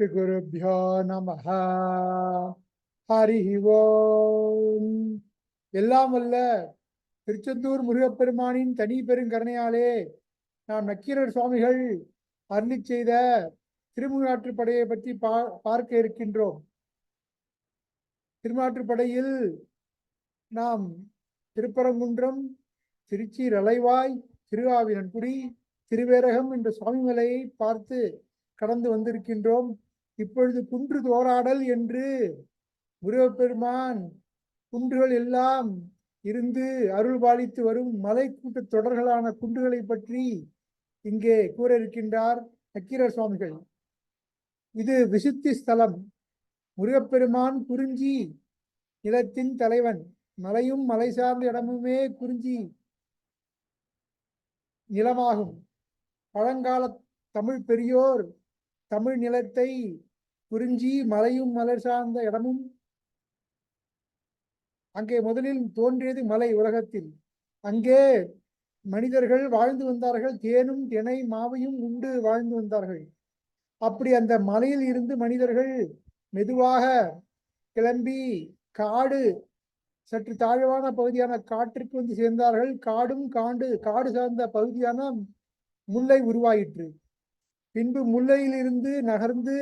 ஸ்ரீகுருभ्यो ஹரி ஓம் எல்லாம் வல்ல திருச்செந்தூர் முருகப்பெருமானின் தனி பெருங்கருணையாலே நாம் நக்கீரர் சுவாமிகள் அருளி செய்த திருமுகாற்றுப்படையை பற்றி பா பார்க்க இருக்கின்றோம். திருமாற்றுப்படையில் நாம் திருப்பரங்குன்றம் திருச்சி ரலைவாய் திருவாவினன்குடி திருவேரகம் என்ற சுவாமிமலையை பார்த்து கடந்து வந்திருக்கின்றோம். இப்பொழுது குன்று தோராடல் என்று முருகப்பெருமான் குன்றுகள் எல்லாம் இருந்து அருள் பாலித்து வரும் மலை கூட்ட தொடர்களான குன்றுகளை பற்றி இங்கே கூற இருக்கின்றார் நக்கீரர் சுவாமிகள். இது விசுத்தி ஸ்தலம். முருகப்பெருமான் குறிஞ்சி நிலத்தின் தலைவன். மலையும் மலை சார்ந்த இடமுமே குறிஞ்சி நிலமாகும். பழங்கால தமிழ் பெரியோர் தமிழ் நிலத்தை குறிஞ்சி மலையும் மலர் சார்ந்த இடமும் அங்கே முதலில் தோன்றியது மலை உலகத்தில். அங்கே மனிதர்கள் வாழ்ந்து வந்தார்கள் தேனும் தினை மாவையும் உண்டு வாழ்ந்து வந்தார்கள். அப்படி அந்த மலையில் இருந்து மனிதர்கள் மெதுவாக கிளம்பி காடு சற்று தாழ்வான பகுதியான காட்டிற்கு வந்து சேர்ந்தார்கள். காடும் காண்டு காடு சார்ந்த பகுதியான முல்லை உருவாயிற்று. பின்பு முல்லையிலிருந்து நகர்ந்து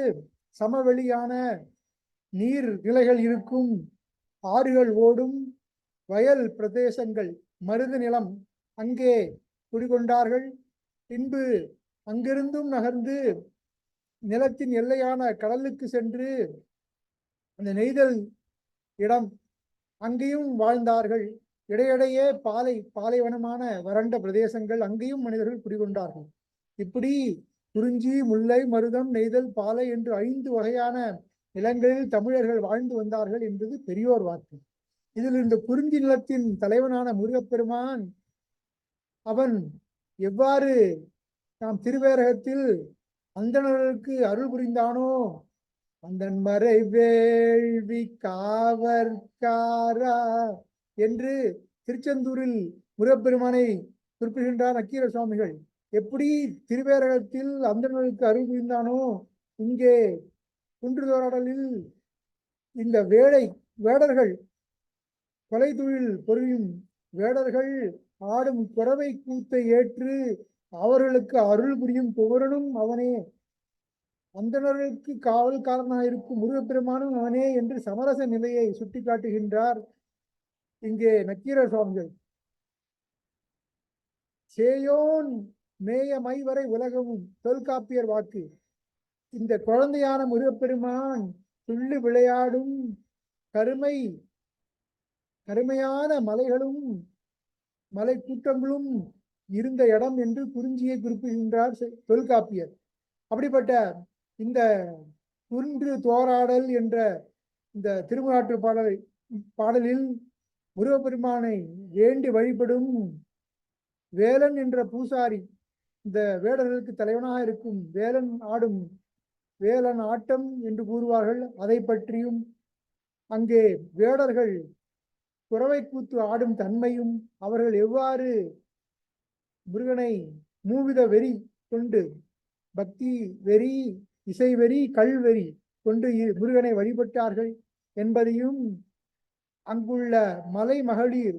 சமவெளியான நீர் நிலைகள் இருக்கும். ஆறுகள் ஓடும். வயல் பிரதேசங்கள் மருது நிலம் அங்கே குடிகொண்டார்கள். பின்பு அங்கிருந்தும் நகர்ந்து நிலத்தின் எல்லையான கடலுக்கு சென்று அந்த நெய்தல் இடம் அங்கேயும் வாழ்ந்தார்கள். இடையிடையே பாலை பாலைவனமான வறண்ட பிரதேசங்கள் அங்கேயும் மனிதர்கள் குடிகொண்டார்கள். இப்படி குறிஞ்சி முல்லை மருதம் நெய்தல் பாலை என்று ஐந்து வகையான நிலங்களில் தமிழர்கள் வாழ்ந்து வந்தார்கள் என்பது பெரியோர் வாக்கு. இதில் இந்த குறிஞ்சி நிலத்தின் தலைவனான முருகப்பெருமான் அவன் எவ்வாறு நாம் திருவேரகத்தில் அந்தணர்களுக்கு அருள் புரிந்தானோ அந்தன் மறை வேள்வி காவற்காரா என்று திருச்செந்தூரில் முருகப்பெருமானை குறிப்பிடுகின்றார் நக்கீர சுவாமிகள். எப்படி திருவேரகத்தில் அந்தணர்களுக்கு அருள் புரிந்தானோ இங்கே குன்றுதோராடலில் இந்த வேடை வேடர்கள் கொலை தொழில் பொறியும் வேடர்கள் ஆடும் குறவை கூத்தை ஏற்று அவர்களுக்கு அருள் புரியும் புகரனும் அவனே. அந்தணர்களுக்கு காவல்காரனாக இருக்கும் முருகப்பெருமானும் அவனே என்று சமரச நிலையை சுட்டிக்காட்டுகின்றார் இங்கே நக்கீர சுவாமிகள். சேயோன் மேய மைவரை உலகவும். தொல்காப்பியர் வாக்கு. இந்த குழந்தையான முருகப்பெருமான் துள்ளி விளையாடும் கருமை கருமையான மலைகளும் மலை கூட்டங்களும் இருந்த இடம் என்று குறிஞ்சியை குறிப்பிடுகின்றார் தொல்காப்பியர். அப்படிப்பட்ட இந்த குன்று தோராடல் என்ற இந்த திருமுகாற்று பாடலை பாடலில் முருகப்பெருமானை வேண்டி வழிபடும் வேலன் என்ற பூசாரி இந்த வேடர்களுக்கு தலைவனாக இருக்கும் வேலன் ஆடும் வேலன் ஆட்டம் என்று கூறுவார்கள். அதை பற்றியும் அங்கே வேடர்கள் குறவை கூத்து ஆடும் தன்மையும் அவர்கள் எவ்வாறு முருகனை மூவித வெறி கொண்டு பக்தி வெறி இசை வெறி கல்வெறி கொண்டு முருகனை வழிபட்டார்கள் என்பதையும் அங்குள்ள மலை மகளிர்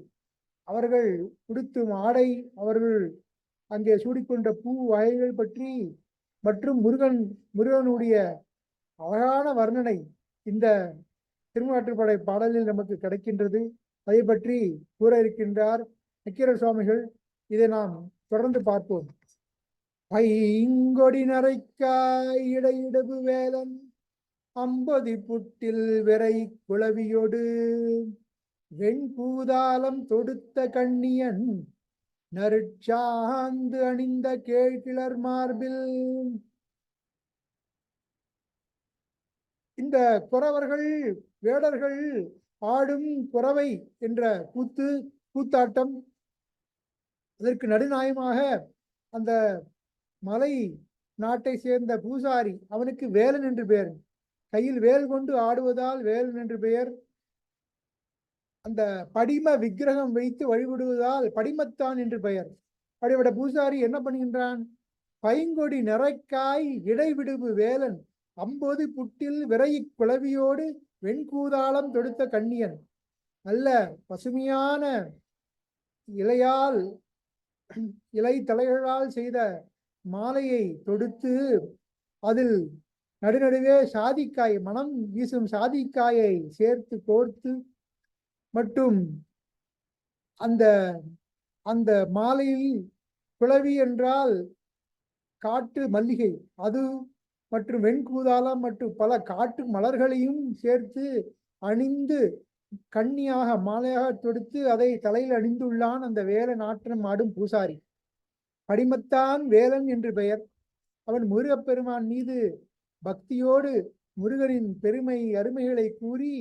அவர்கள் உடுத்தும் ஆடை அவர்கள் அங்கே சூடிக்கொண்ட பூ வகைகள் பற்றி மற்றும் முருகன் முருகனுடைய அழகான வர்ணனை இந்த திருமாற்றுப்படை பாடலில் நமக்கு கிடைக்கின்றது. அதை பற்றி கூற இருக்கின்றார் நக்கீர சுவாமிகள். இதை நாம் தொடர்ந்து பார்ப்போம். பைங்கொடி நரைக்காய் இடையிடவு வேலன் அம்பதி புட்டில் விரை குளவியொடு வெண்பூதாலம் தொடுத்த கண்ணியன் நருட்சாந்து அணிந்த கேழ்கிளர் மார்பில். இந்த குறவர்கள் வேடர்கள் ஆடும் குறவை என்ற கூத்து கூத்தாட்டம். அதற்கு நடுநாயமாக அந்த மலை நாட்டை சேர்ந்த பூசாரி அவனுக்கு வேலன் என்று பெயர். கையில் வேல் கொண்டு ஆடுவதால் வேலன் என்று பெயர். அந்த படிம விக்கிரகம் வைத்து வழிபடுவதால் படிமத்தான் என்று பெயர். அப்படிப்பட்ட பூசாரி என்ன பண்ணுகின்றான்? பைங்கொடி நிறைக்காய் இடைவிடுவு வேலன் அம்போது புட்டில் விரை குளவியோடு வெண்கூதாளம் தொடுத்த கண்ணியன். நல்ல பசுமையான இலையால் இலை தலைகளால் செய்த மாலையை தொடுத்து அதில் நடுநடுவே சாதிக்காய் மனம் வீசும் சாதிக்காயை சேர்த்து கோர்த்து மற்றும் அந்த அந்த மாலையில் குளவி என்றால் காட்டு மல்லிகை. அது மற்றும் வெண்கூதாளம் மற்றும் பல காட்டு மலர்களையும் சேர்த்து அணிந்து கண்ணியாக மாலையாக தொடுத்து அதை தலையில் அணிந்துள்ளான் அந்த வேல நாற்றம் ஆடும் பூசாரி. படிமத்தான் வேலன் என்று பெயர். அவன் முருகப்பெருமான் மீது பக்தியோடு முருகனின் பெருமை அருமைகளை கூறி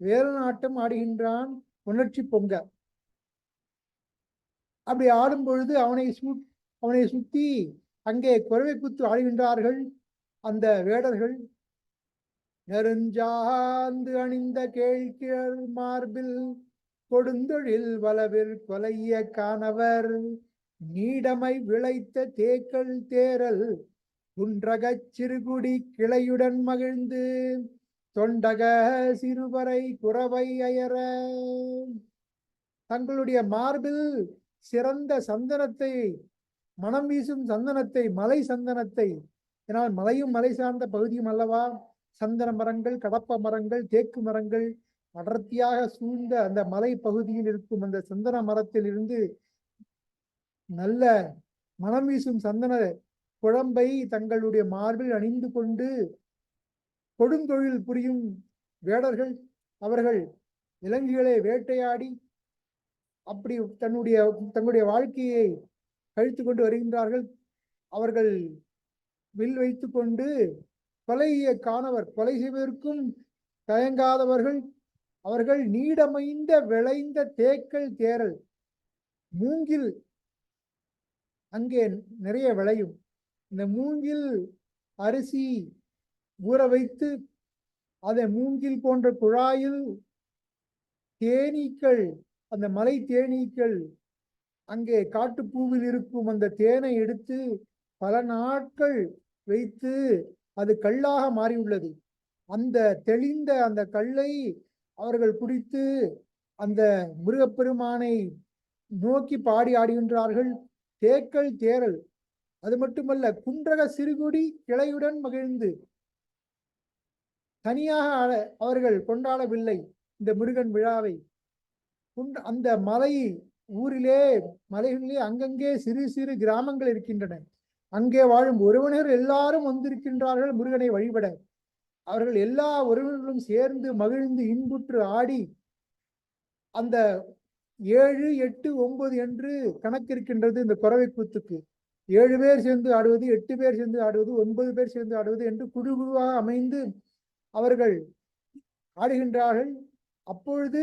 வேலனாட்டம் ஆடுகின்றான் உணர்ச்சி பொங்க. அப்படி ஆடும் பொழுது அவனை சு அவனை சுத்தி அங்கே குறவை குத்து ஆடுகின்றார்கள். அந்த வேடர்கள் நெருஞ்சாந்து அணிந்த கேழ்கிழர் மார்பில் கொடுந்தொழில் வளவில் கொலைய காணவர். நீடமை விளைத்த தேக்கள் தேரல் குன்றகச் சிறுகுடி கிளையுடன் மகிழ்ந்து தொண்டக சிறுவரை குறவை அயற தங்களுடைய மார்பில் சிறந்த சந்தனத்தை மனம் வீசும் சந்தனத்தை மலை சந்தனத்தை. ஏனால் மலையும் மலை சார்ந்த பகுதியும் அல்லவா? சந்தன மரங்கள் கடப்ப மரங்கள் தேக்கு மரங்கள் அடர்த்தியாக சூழ்ந்த அந்த மலை பகுதியில் இருக்கும் அந்த சந்தன மரத்தில் இருந்து நல்ல மனம் வீசும் சந்தன குழம்பை தங்களுடைய மார்பில் அணிந்து கொண்டு கொடுந்தொழில் புரியும் வேடர்கள் அவர்கள் விலங்குகளை வேட்டையாடி அப்படி தன்னுடைய தன்னுடைய வாழ்க்கையை கழித்து கொண்டு வருகின்றார்கள். அவர்கள் வில் வைத்து கொண்டு கொலையை காணவர் கொலை செய்வதற்கும் தயங்காதவர்கள் அவர்கள் நீடமைந்த விளைந்த தேக்கல் தேரல் மூங்கில் அங்கே நிறைய விளையும். இந்த மூங்கில் அரிசி ஊற வைத்து அதை மூங்கில் போன்ற குழாயில் தேனீக்கள் அந்த மலை தேனீக்கள் அங்கே காட்டுப்பூவில் இருக்கும் அந்த தேனை எடுத்து பல நாட்கள் வைத்து அது கல்லாக மாறியுள்ளது. அந்த தெளிந்த அந்த கல்லை அவர்கள் குடித்து அந்த முருகப்பெருமானை நோக்கி பாடி ஆடுகின்றார்கள். தேக்கல் தேரல் அது மட்டுமல்ல குன்றக சிறுகுடி கிளையுடன் மகிழ்ந்து தனியாக அவர்கள் கொண்டாடவில்லை. இந்த முருகன் விழாவை அந்த மலை ஊரிலே மலைகளிலே அங்கங்கே சிறு சிறு கிராமங்கள் இருக்கின்றன. அங்கே வாழும் உறவினர் எல்லாரும் வந்திருக்கின்றார்கள். முருகனை வழிபட. அவர்கள் எல்லா உறவினர்களும் சேர்ந்து மகிழ்ந்து இன்புற்று ஆடி அந்த ஏழு எட்டு ஒன்பது என்று கணக்கு இருக்கின்றது இந்த குறவை கூத்துக்கு. ஏழு பேர் சேர்ந்து ஆடுவது எட்டு பேர் சேர்ந்து ஆடுவது ஒன்பது பேர் சேர்ந்து ஆடுவது என்று குழு குழுவாக அமைந்து அவர்கள் ஆடுகின்றார்கள். அப்பொழுது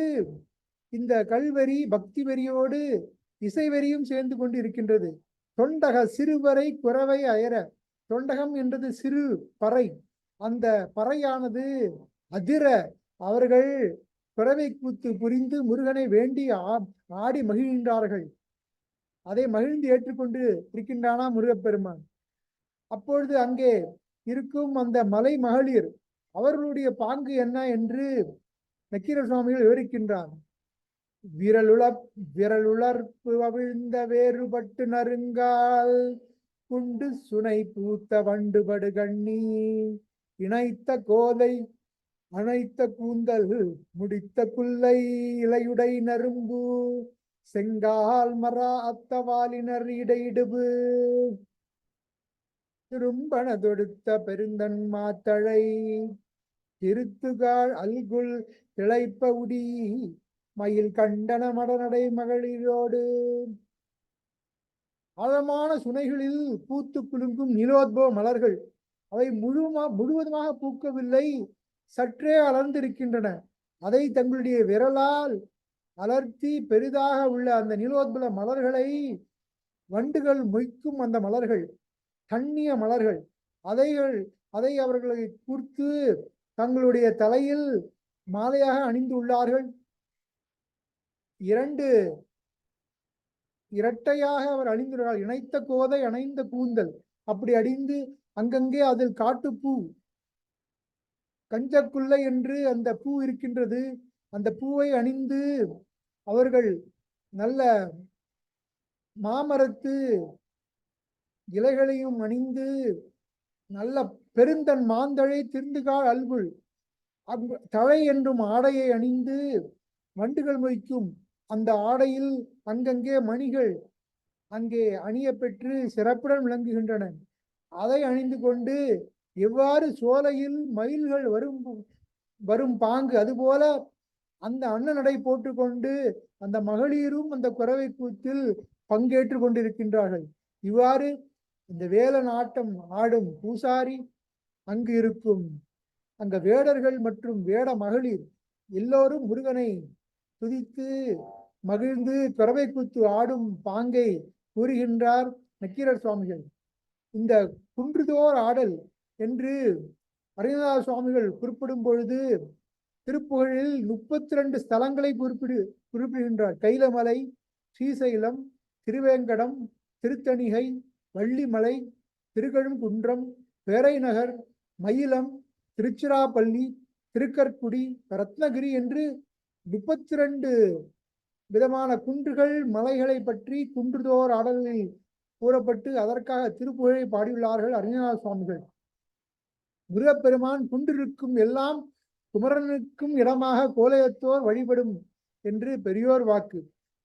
இந்த கல்வெறி பக்தி வெறியோடு இசைவெறியும் சேர்ந்து கொண்டு இருக்கின்றது தொண்டக சிறுவரை குறவை அயர தொண்டகம் என்றது சிறு பறை. அந்த பறையானது அதிர அவர்கள் குறவை கூத்து புரிந்து முருகனை வேண்டி ஆ- ஆடி மகிழ்கின்றார்கள். அதை மகிழ்ந்து ஏற்றுக்கொண்டு இருக்கின்றானா முருகப்பெருமான்? அப்பொழுது அங்கே இருக்கும் அந்த மலை மகளிர் அவர்களுடைய பாங்கு என்ன என்று நக்கீர சுவாமிகள் விவரிக்கின்றான் விரலுள விரலுளர்ப்பு அவிழ்ந்த வேறுபட்டு நறுங்கால் குண்டு சுனை பூத்த வண்டுபடு கண்ணி இணைத்த கோதை அணைத்த கூந்தல் முடித்த குல்லை இலையுடை நரும்பு செங்கால் மரா அத்தவாலினர் இடையிடுபு. திரும்பன தொடுத்த பெருந்தன் மாத்தழை. திருத்துகாள் அல்குல் திளைப்ப உடி. மயில் கண்டன மடநடை மகளிரோடு. ஆழமான சுனைகளில் பூத்து குலுங்கும் நிலோத்போ மலர்கள். அவை முழுமா முழுவதுமாக பூக்கவில்லை. சற்றே அலர்ந்திருக்கின்றன அதை தங்களுடைய விரலால் அலர்த்தி பெரிதாக உள்ள அந்த நிலோத்பல மலர்களை வண்டுகள் மொய்க்கும் அந்த மலர்கள். கண்ணிய மலர்கள். அதைகள் அதை அவர்களை கூர்த்து தங்களுடைய தலையில் மாலையாக அணிந்துள்ளார்கள் இரண்டு இரட்டையாக அவர் அணிந்துள்ளார் இணைத்த கோதை அணைந்த கூந்தல். அப்படி அடிந்து அங்கங்கே அதில் காட்டுப்பூ. கஞ்சக்குள்ளை என்று அந்த பூ இருக்கின்றது. அந்த பூவை அணிந்து அவர்கள் நல்ல மாமரத்து இலைகளையும் அணிந்து நல்ல பெருந்தன் மாந்தழை திருந்துகால் அல்குள் அங்கு தழை என்றும் ஆடையை அணிந்து வண்டுகள் மொய்க்கும் அந்த ஆடையில் அங்கங்கே மணிகள் அங்கே அணிய பெற்று சிறப்புடன் விளங்குகின்றன. அதை அணிந்து கொண்டு எவ்வாறு சோலையில் மயில்கள் வரும் வரும் பாங்கு அதுபோல அந்த அண்ணனடை போட்டுக்கொண்டு அந்த மகளிரும் அந்த குறவை கூத்தில் பங்கேற்று கொண்டிருக்கின்றார்கள். இவ்வாறு இந்த வேலன் ஆட்டம் ஆடும் பூசாரி அங்கு இருக்கும். அந்த வேடர்கள் மற்றும் வேட மகளிர் எல்லோரும் முருகனை துதித்து மகிழ்ந்து பிறவை கூத்து ஆடும் பாங்கை கூறுகின்றார் நக்கீரர் சுவாமிகள். இந்த குன்றுதோர் ஆடல் என்று அரங்கநாத சுவாமிகள் குறிப்பிடும் பொழுது திருப்புகழில் முப்பத்தி ரெண்டு ஸ்தலங்களை குறிப்பிடு குறிப்பிடுகின்றார். கைலமலை ஸ்ரீசைலம் திருவேங்கடம் திருத்தணிகை வள்ளிமலை திருக்கழுங்குன்றம் பேரைநகர் மயிலம் திருச்சிராப்பள்ளி திருக்கற்குடி ரத்னகிரி என்று முப்பத்தி ரெண்டு விதமான குன்றுகள் மலைகளை பற்றி குன்றுதோர் ஆடல்களில் கூறப்பட்டு அதற்காக திருப்புகழை பாடியுள்ளார்கள் அறிஞர் சுவாமிகள். முருகப்பெருமான் குன்றிருக்கும் எல்லாம் குமரனுக்கும் இடமாக கோலயத்தோர் வழிபடும் என்று பெரியோர் வாக்கு.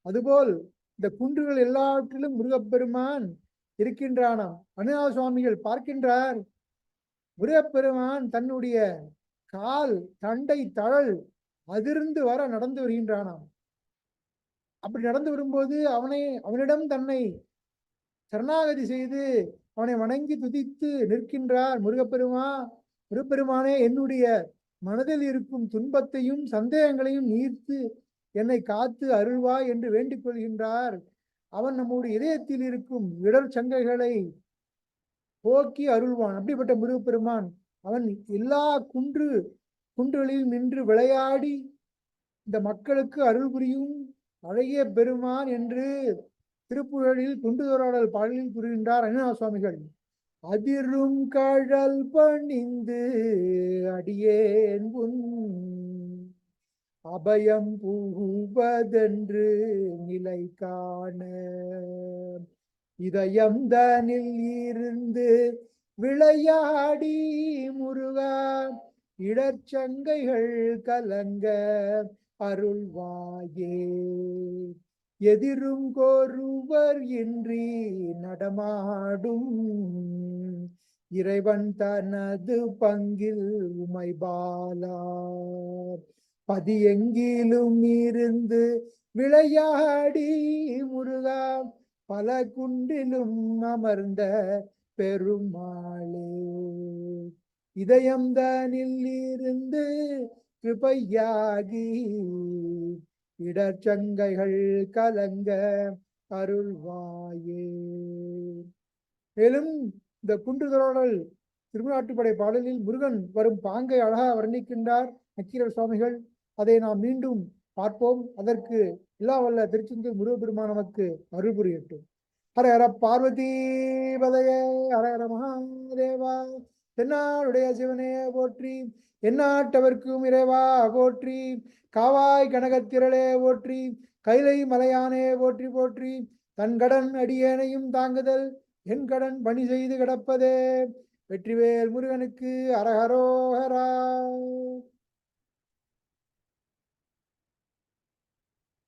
அதுபோல் இந்த குன்றுகள் எல்லாவற்றிலும் முருகப்பெருமான் இருக்கின்றானாம். அனுநாத சுவாமிகள் பார்க்கின்றார். முருகப்பெருமான் தன்னுடைய கால் தண்டை தழல் அதிர்ந்து வர நடந்து வருகின்றானாம். அப்படி நடந்து வரும்போது அவனை அவனிடம் தன்னை சரணாகதி செய்து அவனை வணங்கி துதித்து நிற்கின்றார் முருகப்பெருமா. முருகப்பெருமானே என்னுடைய மனதில் இருக்கும் துன்பத்தையும் சந்தேகங்களையும் நீர்த்து என்னை காத்து அருள்வாய் என்று வேண்டிக் கொள்கின்றார். அவன் நம்முடைய இதயத்தில் இருக்கும் இடர் சங்கைகளை போக்கி அருள்வான். அப்படிப்பட்ட முருகப்பெருமான் அவன் எல்லா குன்று குன்றுகளில் நின்று விளையாடி இந்த மக்களுக்கு அருள் புரியும் அழகிய பெருமான் என்று திருப்புகழில் குண்டுதோராடல் பாடலில் கூறுகின்றார் அண்ணா சுவாமிகள் அதிரும் கழல் பணிந்து அடியேன் உன் அபயம் புகுவதென்று நிலை காண. இதயம் தனில் இருந்து விளையாடி முருகா இடர்ச்சங்கைகள் கலங்க அருள்வாயே எதிரும் கோருவர் இன்றி நடமாடும் இறைவன் தனது பங்கில் உமை பாலா பதியெங்கிலும் இருந்து விளையாடி முருகா பல குண்டிலும் அமர்ந்த பெருமாளே. இதயம்தானில் இருந்து கிருபையாகி இடச்சங்கைகள் கலங்க அருள்வாயே. மேலும் இந்த குன்றுதரோடல் திருவிழாட்டுப்படை பாடலில் முருகன் வரும் பாங்கை அழகா வர்ணிக்கின்றார் நக்கீரர் சுவாமிகள். அதை நாம் மீண்டும் பார்ப்போம். அதற்கு எல்லா வல்ல திருச்செந்தூர் முருகப்பெருமா நமக்கு அருள் புரியட்டும். ஹர ஹர பார்வதி பதையே ஹர ஹர மகாதேவா தென்னாடுடைய சிவனே போற்றி எந்நாட்டவர்க்கும் இறைவா போற்றி காவாய் கனகத்திரளே போற்றி கைலை மலையானே போற்றி போற்றி தன் கடன் அடியேனையும் தாங்குதல் என் கடன் பணி செய்து கிடப்பதே. வெற்றிவேல் முருகனுக்கு அரஹரோஹரா.